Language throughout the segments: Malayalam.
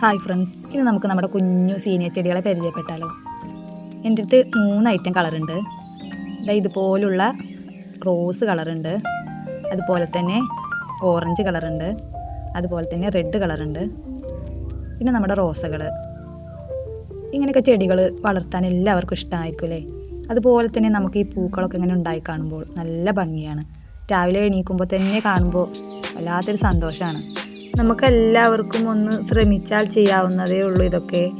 ഹായ് ഫ്രണ്ട്സ് ഇന്ന് നമുക്ക് നമ്മുടെ കുഞ്ഞു സീനിയർ ചെടികളെ പരിചയപ്പെട്ടാലോ. എന്റെ അടുത്ത് മൂന്ന് ഐറ്റം കളറുണ്ട് ഇതാ ഇതുപോലുള്ള റോസ് കളറുണ്ട് അതുപോലെ തന്നെ ഓറഞ്ച് കളറുണ്ട് അതുപോലെ തന്നെ റെഡ് കളറുണ്ട് പിന്നെ നമ്മുടെ റോസകൾ ഇങ്ങനെയൊക്കെ ചെടികൾ വളർത്താൻ എല്ലാവർക്കും ഇഷ്ടമായിരിക്കും അല്ലേ? അതുപോലെ തന്നെ നമുക്ക് ഈ പൂക്കളൊക്കെ ഇങ്ങനെ ഉണ്ടായി കാണുമ്പോൾ നല്ല ഭംഗിയാണ്. രാവിലെ എണീക്കുമ്പോൾ തന്നെ കാണുമ്പോൾ വല്ലാത്തൊരു സന്തോഷമാണ്. നമുക്ക് എല്ലാവർക്കും ഒന്ന് ശ്രമിച്ചാൽ ചെയ്യാവുന്നതേ ഉള്ളൂ ഇതൊക്കെ.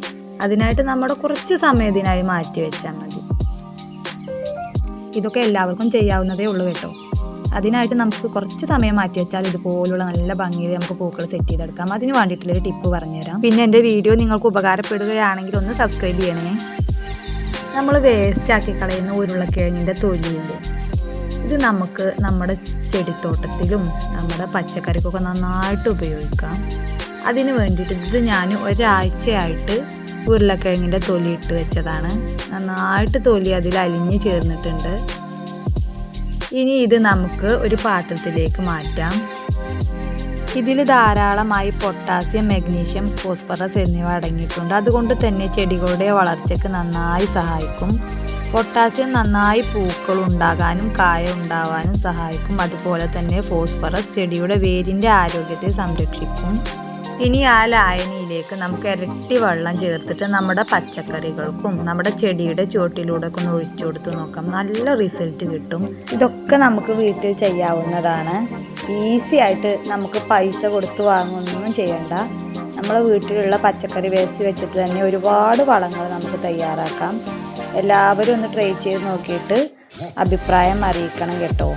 അതിനായിട്ട് നമ്മുടെ കുറച്ച് സമയം ഇതിനായി മാറ്റി വെച്ചാൽ മതി. ഇതൊക്കെ എല്ലാവർക്കും ചെയ്യാവുന്നതേ ഉള്ളൂ കേട്ടോ. അതിനായിട്ട് നമുക്ക് കുറച്ച് സമയം മാറ്റി വെച്ചാൽ ഇതുപോലുള്ള നല്ല ഭംഗിയിൽ നമുക്ക് പൂക്കൾ സെറ്റ് ചെയ്തെടുക്കാം. അതിന് വേണ്ടിയിട്ടുള്ളൊരു ടിപ്പ് പറഞ്ഞുതരാം. പിന്നെ എന്റെ വീഡിയോ നിങ്ങൾക്ക് ഉപകാരപ്പെടുകയാണെങ്കിൽ ഒന്ന് സബ്സ്ക്രൈബ് ചെയ്യണേ. നമ്മൾ വേസ്റ്റ് ആക്കി കളയുന്ന ഉരുളക്കിഴങ്ങിന്റെ തൊലിയുണ്ട്. ഇത് നമുക്ക് നമ്മുടെ ചെടിത്തോട്ടത്തിലും നമ്മുടെ പച്ചക്കറിക്കൊക്കെ നന്നായിട്ട് ഉപയോഗിക്കാം. അതിന് വേണ്ടിയിട്ട് ഇത് ഞാൻ ഒരാഴ്ചയായിട്ട് ഉരുളക്കിഴങ്ങിന്റെ തൊലി ഇട്ട് വെച്ചതാണ്. നന്നായിട്ട് തൊലി അതിൽ അലിഞ്ഞ് ചേർന്നിട്ടുണ്ട്. ഇനി ഇത് നമുക്ക് ഒരു പാത്രത്തിലേക്ക് മാറ്റാം. ഇതിൽ ധാരാളമായി പൊട്ടാസ്യം മഗ്നീഷ്യം ഫോസ്ഫറസ് എന്നിവ അടങ്ങിയിട്ടുണ്ട്. അതുകൊണ്ട് തന്നെ ചെടികളുടെ വളർച്ചയ്ക്ക് നന്നായി സഹായിക്കും. പൊട്ടാസ്യം നന്നായി പൂക്കൾ ഉണ്ടാകാനും കായ ഉണ്ടാവാനും സഹായിക്കും. അതുപോലെ തന്നെ ഫോസ്ഫറസ് ചെടിയുടെ വേരിന്റെ ആരോഗ്യത്തെ സംരക്ഷിക്കും. ഇനി ആ ലായനിയിലേക്ക് നമുക്ക് ഇരട്ടി വെള്ളം ചേർത്തിട്ട് നമ്മുടെ പച്ചക്കറികൾക്കും നമ്മുടെ ചെടിയുടെ ചുവട്ടിലൂടെ ഒക്കെ ഒന്ന് ഒഴിച്ചു കൊടുത്ത് നോക്കാം. നല്ല റിസൾട്ട് കിട്ടും. ഇതൊക്കെ നമുക്ക് വീട്ടിൽ ചെയ്യാവുന്നതാണ്. ഈസി ആയിട്ട് നമുക്ക് പൈസ കൊടുത്ത് വാങ്ങുന്നൊന്നും ചെയ്യണ്ട. നമ്മളെ വീട്ടിലുള്ള പച്ചക്കറി വേസ്റ്റ് വെച്ചിട്ട് തന്നെ ഒരുപാട് വളങ്ങൾ നമുക്ക് തയ്യാറാക്കാം. എല്ലാവരും ഒന്ന് ട്രൈ ചെയ്ത് നോക്കിയിട്ട് അഭിപ്രായം അറിയിക്കണം കേട്ടോ.